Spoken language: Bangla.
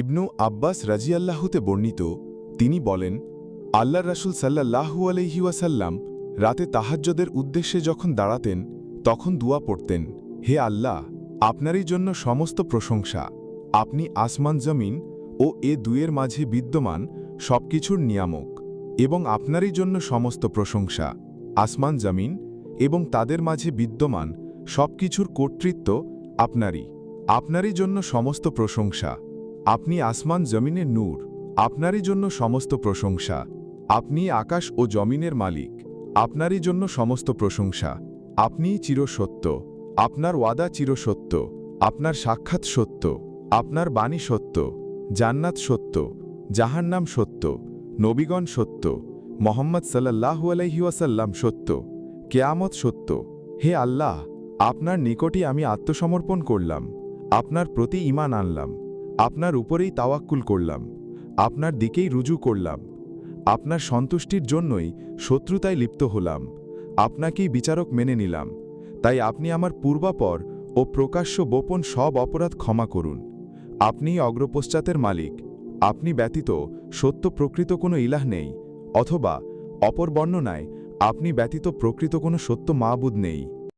ইবনু আব্বাস রাজিয়াল্লাহুতে বর্ণিত, তিনি বলেন আল্লাহ রাসুল সাল্লাহু আলহিউসাল্লাম রাতে তাহাজ্জদের উদ্দেশ্যে যখন দাঁড়াতেন, তখন দুয়া পড়তেন, হে আল্লাহ, আপনারই জন্য সমস্ত প্রশংসা। আপনি আসমান জমিন ও এ দুয়ের মাঝে বিদ্যমান সবকিছুর নিয়ামক এবং আপনারই জন্য সমস্ত প্রশংসা। আসমান জমিন এবং তাদের মাঝে বিদ্যমান সবকিছুর কর্তৃত্ব আপনারই। আপনারই জন্য সমস্ত প্রশংসা। আপনি আসমান জমিনের নূর, আপনারই জন্য সমস্ত প্রশংসা। আপনি আকাশ ও জমিনের মালিক, আপনারই জন্য সমস্ত প্রশংসা। আপনিই চিরসত্য আপনার ওয়াদা চিরসত্য আপনার সাক্ষাৎ সত্য, আপনার বাণী সত্য, জান্নাত সত্য, জাহান্নাম সত্য, নবীগণ সত্য, মোহাম্মদ সাল্লাহু আলহিউসাল্লাম সত্য, কেয়ামত সত্য। হে আল্লাহ, আপনার নিকটই আমি আত্মসমর্পণ করলাম, আপনার প্রতি ইমান আনলাম। আপনার উপরেই তাওয়াক্কুল করলাম, আপনার দিকেই রুজু করলাম, আপনার সন্তুষ্টির জন্যই শত্রুতায় লিপ্ত হলাম, আপনাকেই বিচারক মেনে নিলাম, তাই আপনি আমার পূর্বাপর ও প্রকাশ্য বোপন সব অপরাধ ক্ষমা করুন, আপনিই অগ্রপশ্চাতের মালিক, আপনি ব্যতীত সত্য প্রকৃত কোনো ইলাহ নেই, অথবা অপর বর্ণনায় আপনি ব্যতীত প্রকৃত কোনো সত্য মাবুদ নেই।